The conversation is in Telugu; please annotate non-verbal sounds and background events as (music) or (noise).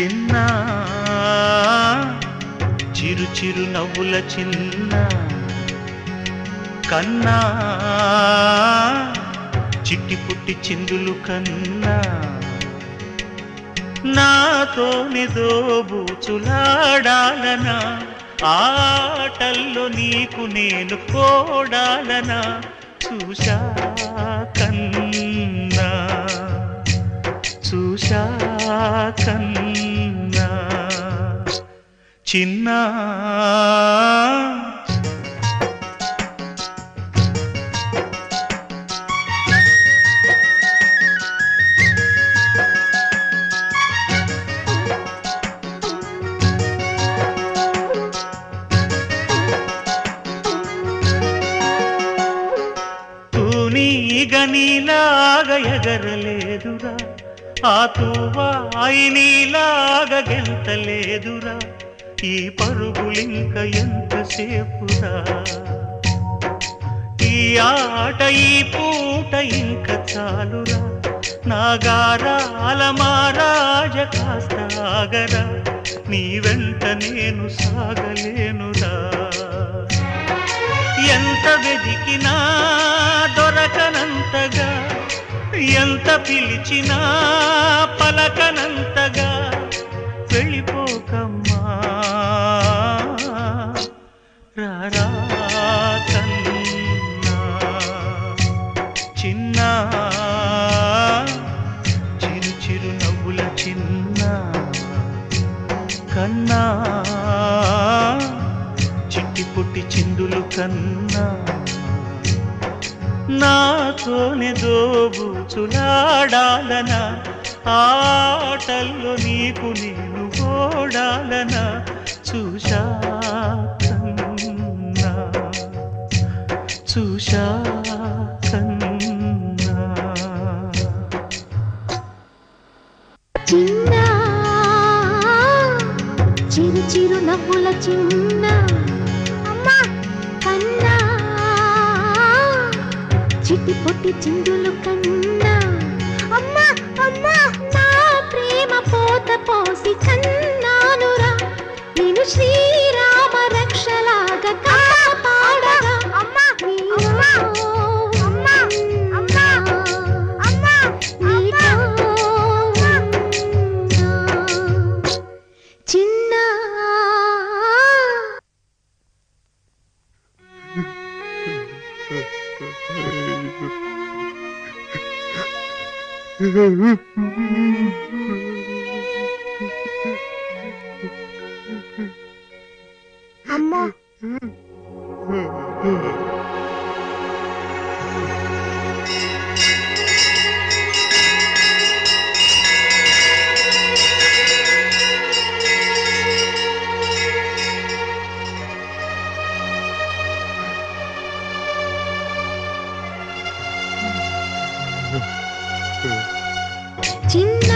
చిన్న చిరు చిరు నవ్వుల చిన్న కన్నా చిట్టి పుట్టి చిందులు కన్నా నాతోని దోబూచులాడాలనా ఆటల్లో నీకు నేను కోడాలనా? చూశా కన్నా చూశా కన్నా. చిన్న తూనీగ నీలాగ ఎగరలేదురా ఆ తువాయి నీలాగ గెంతలేదురా. ఈ పరుగులింక ఎంతసేపురా? ఈ ఆట ఈ పూట ఇంక చాలురా? నాగారాల మారాజ కాస్త ఆగరా? నీ వెంట నేను సాగలేనురా. ఎంత వెదికినా దొరకనంతగా ఎంత పిలిచినా పలక కన్నా కన్నా చిట్టి పుట్టి చిందులు కన్నా నాతోనే దోబూచులాడాలనా? ఆటల్లో నీకు నేను ఓడాలనా? చూశా చూశా చిరునవ్వుల చిన్న అమ్మా కన్నా. చిట్టి పొట్టి చిందులు కన్నా. అమ్మా అమ్మా నా ప్రేమ పోత పోసి కన్నా. అమ్మా. (laughs) చిన్న